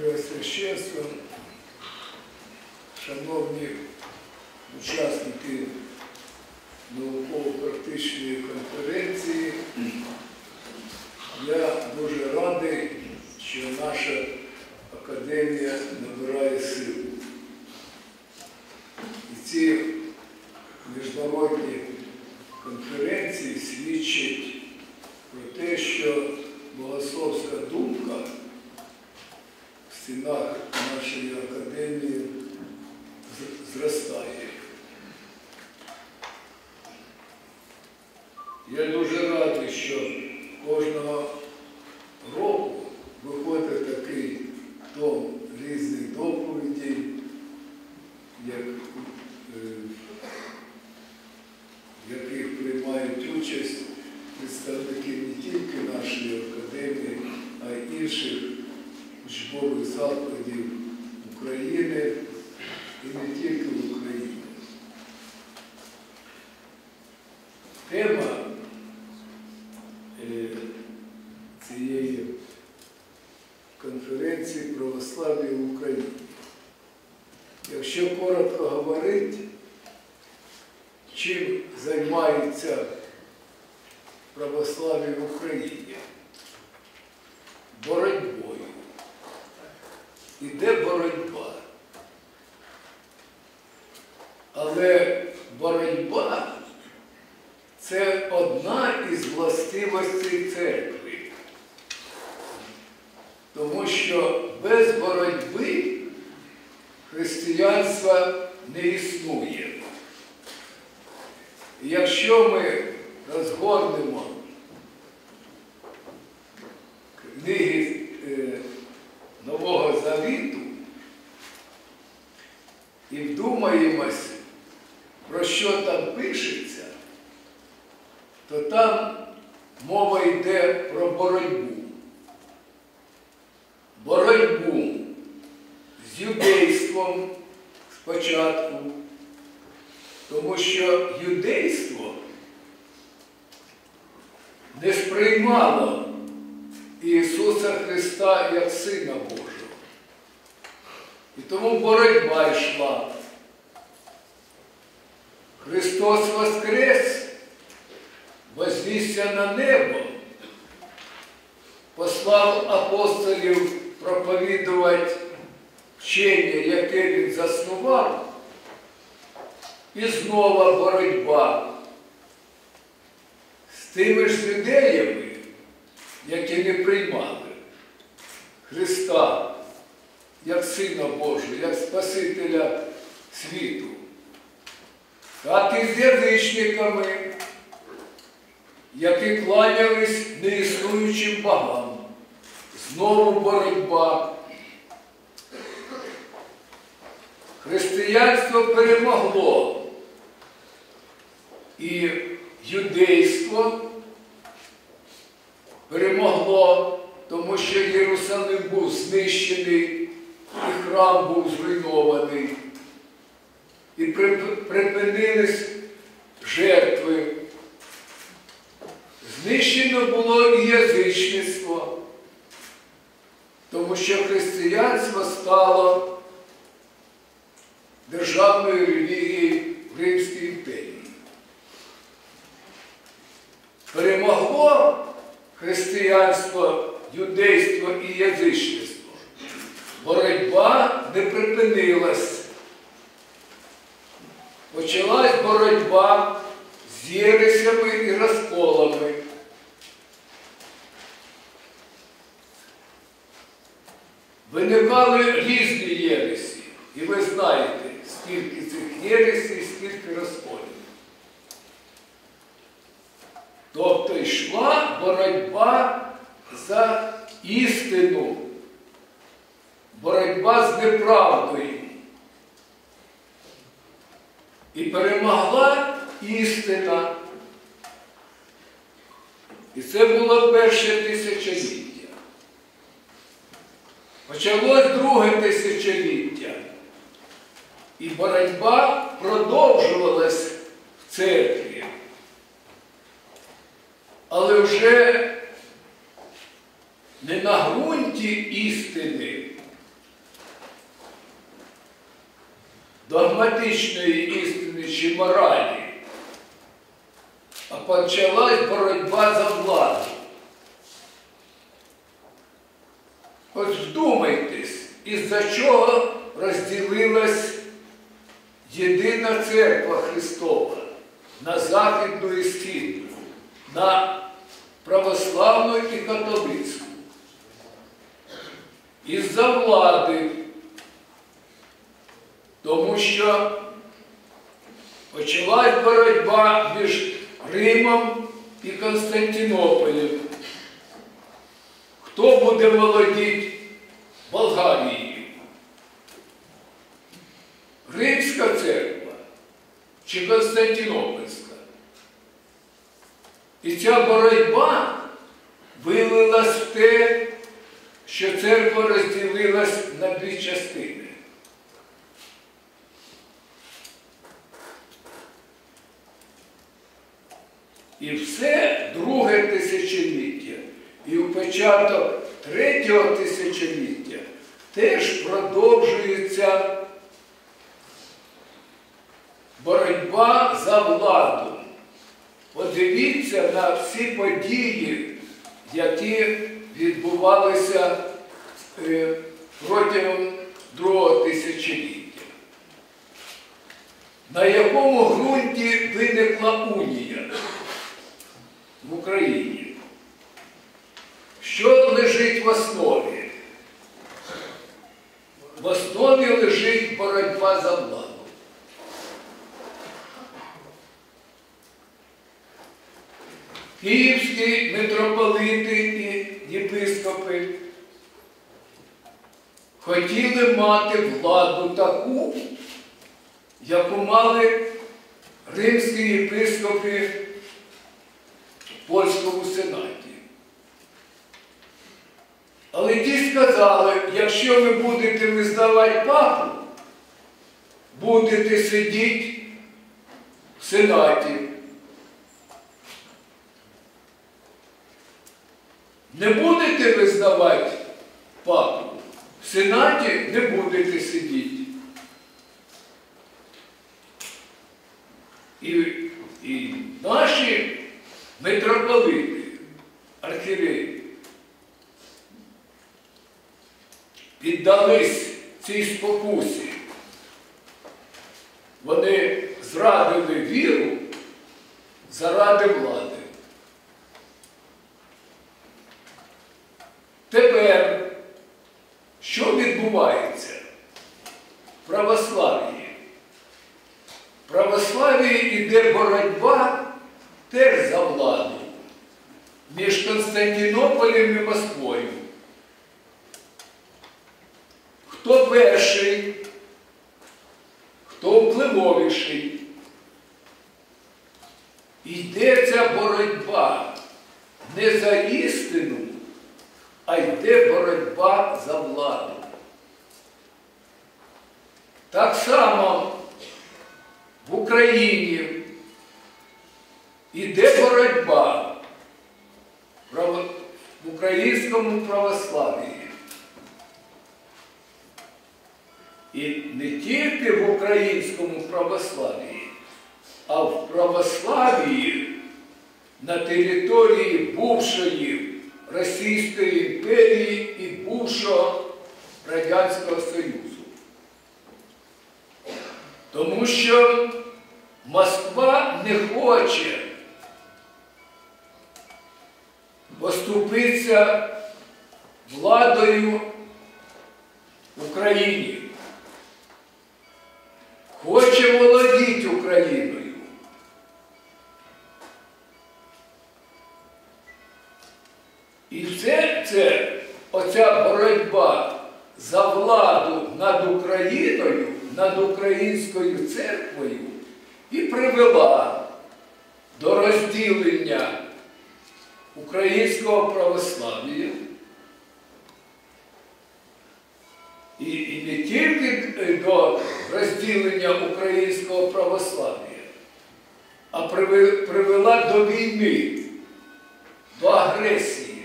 Преосвященством, шановні учасники науково-практичної конференції, я дуже радий, що наша академія набирає силу. І ці міжнародні конференції свідчать про те, що богословська думка в стінах нашої академії з- зростає. Я дуже радий, що кожного року виходить такий том різних доповідей, як, е, в яких приймають участь представники не тільки нашої академії, а й інших учбових закладів України і не тільки в Україні. Конференції православ'я в Україні. Якщо коротко говорити, чим займається православ'я в Україні? Боротьбою. Іде боротьба. Але боротьба це одна із властивостей церкви. Що без боротьби християнства не існує. Якщо ми розгорнемо книги е, Нового Завіту і вдумаємось, про що там пишеться, то там мова йде про. Боротьбу з юдейством спочатку, тому що юдейство не сприймало Ісуса Христа як Сина Божого. І тому боротьба йшла. Христос Воскрес, вознісся на небо, послав апостолів проповідувати вчення, яке він заснував, і знову боротьба з тими ж юдеями, які не приймали Христа як Сина Божого, як Спасителя світу, так і з язичниками, які кланялись неіснуючим богам. Знову боротьба. Християнство перемогло і юдейство перемогло, тому що Єрусалим був знищений, і храм був зруйнований. І припинились жертви. Знищено було і язичництво, тому що християнство стало державною релігією в Римській імперії. Перемогло християнство, юдейство і язичництво. Боротьба не припинилась. Почалась боротьба з єресями і розколами. Виникали різні єресі. І ви знаєте, скільки цих єресів, скільки розколів. Тобто йшла боротьба за істину, боротьба з неправдою. І перемогла істина. І це було перше тисячоліття. Почалось друге тисячоліття. І боротьба продовжувалась в церкві. Але вже не на ґрунті істини, догматичної істини чи моралі, а почалась боротьба за владу. Хоч вдумайтесь, із-за чого розділяється Христова на Західну і Східну, на православну і католицьку. Із-за влади, тому що почалась боротьба між Римом і Константинополем. Хто буде володіти Болгарією? Церква чи Константинопольська? І ця боротьба вилилась в те, що церква розділилась на дві частини. І все друге тисячоліття, і у початок третього тисячоліття теж продовжується боротьба за владу. Подивіться на всі події, які відбувалися е, протягом другого тисячоліття. На якому ґрунті виникла унія в Україні? Що лежить в основі? В основі лежить боротьба за владу. Київські митрополити і єпископи хотіли мати владу таку, яку мали римські єпископи в польському сенаті. Але ті сказали, якщо ви будете визнавати папу, будете сидіти в сенаті. Не будете визнавати папу, в сенаті не будете сидіти. І, і наші митрополити, архіреї, піддались цій спокусі. Вони зрадили віру заради влади. Тепер, що відбувається в православії? В православії йде боротьба теж за владу між Константинополем і Москвою. Хто перший, хто впливовіший? Йде ця боротьба не за істину, а йде боротьба за владу. Так само в Україні йде боротьба в українському православії. І не тільки в українському православії, а в православії на території бувшої Російської імперії і бувшого Радянського Союзу. Тому що Москва не хоче поступитися владою в Україні. Хоче володіти над українською церквою і привела до розділення українського православ'я. І, і не тільки до розділення українського православ'я, а привела до війни, до агресії.